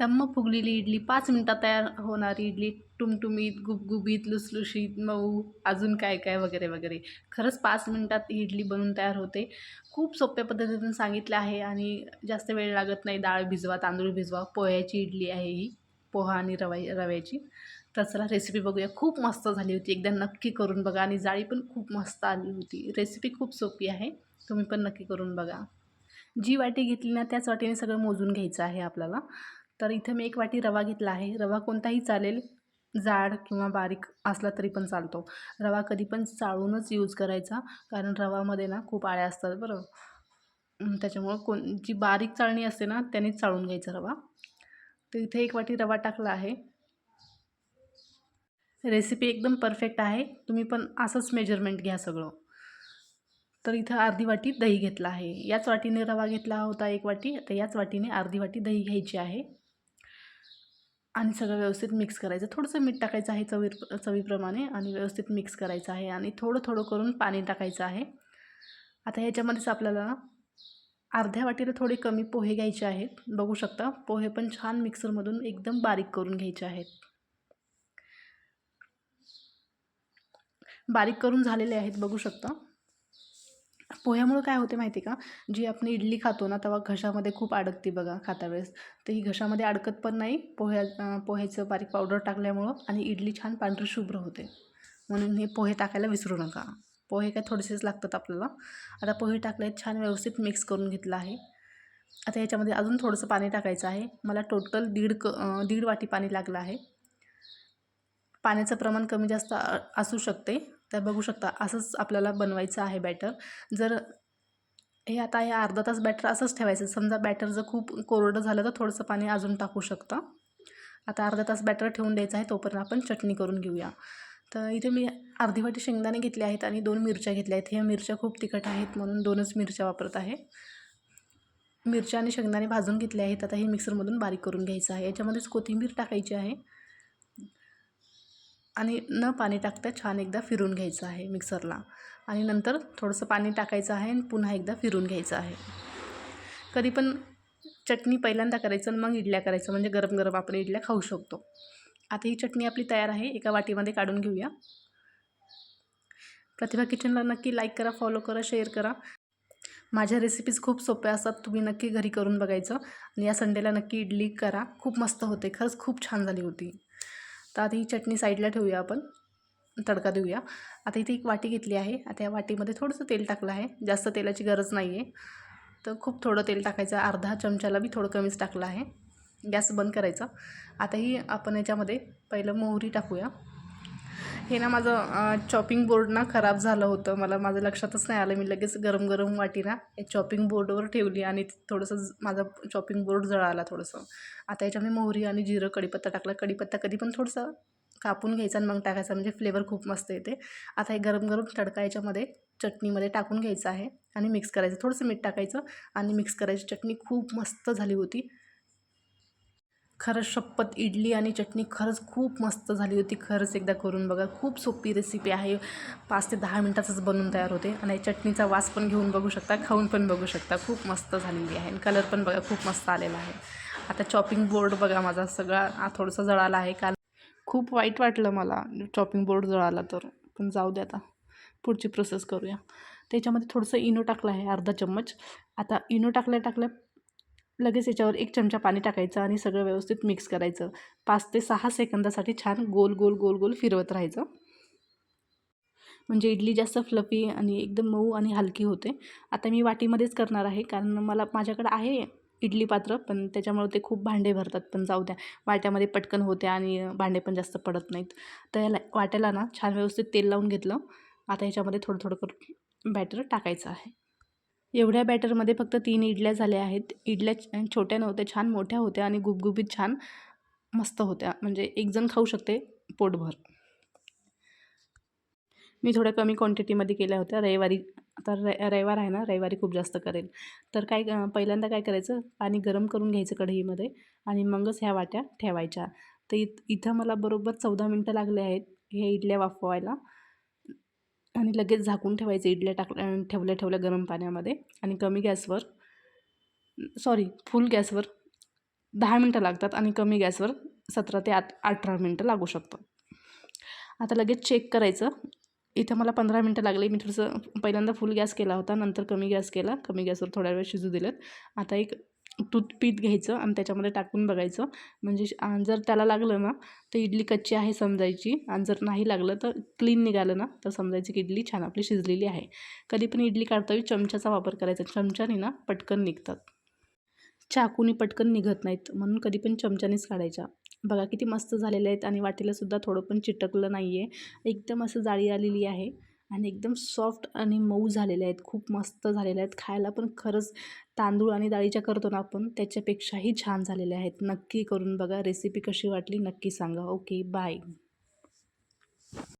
टम्म फुगलेली इडली पाच मिनटात तयार होणारी इडली. टुमटुमीत गुबगुबीत लुसलुशीत मऊ अजून काय काय वगैरे वगैरे. खरंच पाच मिनटात ही इडली बनून तयार होते. खूप सोप्या पद्धतीतून सांगितलं आहे आणि जास्त वेळ लागत नाही. डाळ भिजवा तांदूळ भिजवा. पोह्याची इडली आहे ही. पोहा आणि रवा रव्याची. तर चला रेसिपी बघूया. खूप मस्त झाली होती. एकदा नक्की करून बघा आणि जाळी पण खूप मस्त आली होती. रेसिपी खूप सोपी आहे. तुम्ही पण नक्की करून बघा. जी वाटी घेतली ना त्याच वाटीने सगळं मोजून घ्यायचं आहे आपल्याला. तर इथं मी एक वाटी रवा घेतला आहे. रवा कोणताही चालेल जाड किंवा बारीक असला तरी पण चालतो. रवा कधी पण चाळूनच यूज करायचा कारण रवामध्ये ना खूप आळ्या असतात बरं. त्याच्यामुळं कोण जी बारीक चाळणी असते ना त्यानेच चाळून घ्यायचा रवा. तर इथे एक वाटी रवा टाकला आहे. रेसिपी एकदम परफेक्ट आहे. तुम्ही पण असंच मेजरमेंट घ्या सगळं. तर इथं अर्धी वाटी दही घेतला आहे. याच वाटीने रवा घेतला होता एक वाटी तर याच वाटीने अर्धी वाटी दही घ्यायची आहे. आणि सगळं व्यवस्थित मिक्स करायचं. थोडंसं मीठ टाकायचं आहे चवी चवीप्रमाणे आणि व्यवस्थित मिक्स करायचं आहे आणि थोडं थोडं करून पाणी टाकायचं आहे. आता ह्याच्यामध्येच आपल्याला अर्ध्या वाटीला थोडे कमी पोहे घ्यायचे आहेत. बघू शकता पोहे पण छान मिक्सरमधून एकदम बारीक करून घ्यायचे आहेत. बारीक करून झालेले आहेत बघू शकता. पोह्यामुळं काय होते माहिती का? जी आपण इडली खातो ना तेव्हा घशामध्ये खूप अडकते बघा खाता वेळेस तर ही घशामध्ये अडकत पण नाही पोह्या पोह्याचं बारीक पावडर टाकल्यामुळं आणि इडली छान पांढरी शुभ्र होते. म्हणून हे पोहे टाकायला विसरू नका. पोहे काय थोडेसेच लागतात आपल्याला. आता पोहे टाकले छान व्यवस्थित मिक्स करून घेतलं आहे. आता याच्यामध्ये अजून थोडंसं पाणी टाकायचं आहे. मला टोटल दीड क दीड वाटी पाणी लागलं आहे. पाण्याचं प्रमाण कमी जास्त असू शकते. तर बघू शकता असंच आपल्याला बनवायचं आहे बॅटर जर हे आता हे अर्धा तास बॅटर असंच ठेवायचं. समजा बॅटर जर खूप कोरडं झालं तर थोडंसं पाणी अजून टाकू शकता. आता अर्धा तास बॅटर ठेवून द्यायचं आहे तोपर्यंत आपण चटणी करून घेऊया. तर इथे मी अर्धी वाटी शेंगदाणे घेतले आहेत आणि दोन मिरच्या घेतल्या आहेत. ह्या मिरच्या खूप तिखट आहेत म्हणून दोनच मिरच्या वापरत आहे. मिरच्या आणि शेंगदाणे भाजून घेतले आहेत. आता हे मिक्सरमधून बारीक करून घ्यायचं आहे. याच्यामध्येच कोथिंबीर टाकायची आहे. आणि न पाणी टाकता छान एकदा फिरून घ्यायचं आहे मिक्सरला. आणि नंतर थोडंसं पाणी टाकायचं आहे आणि पुन्हा एकदा फिरून घ्यायचं आहे. कधी पण चटणी पहिल्यांदा करायचं आणि मग इडल्या करायचं म्हणजे गरम गरम आपण इडल्या खाऊ शकतो. आता ही चटणी आपली तयार आहे एका वाटीमध्ये काढून घेऊया. प्रतिभा किचनला नक्की लाईक करा फॉलो करा शेअर करा. माझ्या रेसिपीज खूप सोप्या असतात तुम्ही नक्की घरी करून बघायचं. आणि या संडेला नक्की इडली करा. खूप मस्त होते खरंच खूप छान झाली होती. तर आधी ही चटणी साईडला ठेवूया आपण. तडका देऊया. आता इथे एक वाटी घेतली आहे. आता या वाटीमध्ये थोडंसं तेल टाकलं आहे. जास्त तेलाची गरज नाही आहे तर खूप थोडं तेल टाकायचं. अर्धा चमच्याला बी थोडं कमीच टाकलं आहे. गॅस बंद करायचा. आता ही आपण याच्यामध्ये पहिलं मोहरी टाकूया. हे ना माझं चॉपिंग बोर्ड ना खराब झालं होतं. मला माझं लक्षातच नाही आलं. मी लगेच गरम गरम वाटी ना चॉपिंग बोर्डवर ठेवली आणि थोडंसं ज- माझा चॉपिंग बोर्ड जळाला थोडंसं. आता याच्यामध्ये मोहरी आणि जिरं कढीपत्ता टाकला. कढीपत्ता कधी पण थोडंसं कापून घ्यायचा आणि मग टाकायचा. म्हणजे फ्लेवर खूप मस्त येते. आता हे गरम गरम तडका याच्यामध्ये चटणीमध्ये टाकून घ्यायचं आहे आणि मिक्स करायचं. थोडंसं मीठ टाकायचं आणि मिक्स करायची चटणी खूप मस्त झाली होती. खरंच शपथ इडली आणि चटणी खरंच खूप मस्त झाली होती. खरंच एकदा करून बघा. खूप सोपी रेसिपी आहे. पाच ते दहा मिनटातच बनवून तयार होते. आणि चटणीचा वास पण घेऊन बघू शकता खाऊन पण बघू शकता. खूप मस्त झालेली आहे. आणि कलर पण बघा खूप मस्त आलेला आहे. आता चॉपिंग बोर्ड बघा माझा सगळा थोडंसं जळाला आहे. कारण खूप वाईट वाटलं मला चॉपिंग बोर्ड जळाला तर. पण जाऊ दे आता. पुढची प्रोसेस करूया. त्याच्यामध्ये थोडंसं इनो टाकलं आहे अर्धा चम्मच. आता इनो टाकल्या टाकल्या लगेच याच्यावर एक चमचा पाणी टाकायचं आणि सगळं व्यवस्थित मिक्स करायचं. पाच ते सहा सेकंदासाठी छान गोल गोल गोल गोल फिरवत राहायचं. म्हणजे इडली जास्त फ्लफी आणि एकदम मऊ आणि हलकी होते. आता मी वाटीमध्येच करणार आहे कारण मला माझ्याकडे आहे इडली पात्र पण त्याच्यामुळे ते खूप भांडे भरतात. पण जाऊ द्या वाट्यामध्ये पटकन होते आणि भांडे पण जास्त पडत नाहीत. तर याला वाट्याला ना छान व्यवस्थित तेल लावून घेतलं. आता ह्याच्यामध्ये थोडं थोडं करून बॅटर टाकायचं आहे. एवढ्या बॅटरमध्ये फक्त तीन इडल्या झाल्या आहेत. इडल्या छोट्या नव्हत्या छान मोठ्या होत्या आणि गुबगुबीत छान मस्त होत्या. म्हणजे एकजण खाऊ शकते पोटभर. मी थोड्या कमी क्वांटिटीमध्ये केल्या होत्या. रविवारी आता रे रविवार आहे ना रविवारी खूप जास्त करेल. तर काय पहिल्यांदा काय करायचं? पाणी गरम करून घ्यायचं कढईमध्ये आणि मगच ह्या वाट्या ठेवायच्या. तर इथं मला बरोबर चौदा मिनटं लागले आहेत हे इडल्या वाफवायला. आणि लगेच झाकून ठेवायचं इडल्या टाकल्या ठेवल्या ठेवल्या गरम पाण्यामध्ये आणि कमी गॅसवर सॉरी फुल गॅसवर दहा मिनटं लागतात आणि कमी गॅसवर सतरा ते आठ अठरा मिनटं लागू शकतात. आता लगेच चेक करायचं. इथं मला पंधरा मिनटं लागले. मी थोडंसं पहिल्यांदा फुल गॅस केला होता नंतर कमी गॅस केला. कमी गॅसवर थोड्या वेळ शिजू दिलं आता एक टूथपीठ घ्यायचं आणि त्याच्यामध्ये टाकून बघायचं. म्हणजे जर त्याला लागलं ना तर इडली कच्ची आहे समजायची आणि जर नाही लागलं तर क्लीन निघालं ना तर समजायची की इडली छान आपली शिजलेली आहे. कधी पण इडली काढतावी चमच्याचा वापर करायचा. चमच्याने ना पटकन निघतात. चाकूनी पटकन निघत नाहीत म्हणून कधी पण चमच्यानेच काढायच्या. बघा किती मस्त झालेले आहेत आणि वाटीला सुद्धा थोडं पण चिटकलं नाही आहे एकदम असं जाळी आलेली आहे. आणि एकदम सॉफ्ट आणि मऊ झालेले आहेत. खूप मस्त झालेले आहेत. खायला पण खरंच तांदूळ आणि डाळीच्या करतो ना आपण त्याच्यापेक्षाही छान झालेले आहेत. नक्की करून बघा. रेसिपी कशी वाटली नक्की सांगा. Okay bye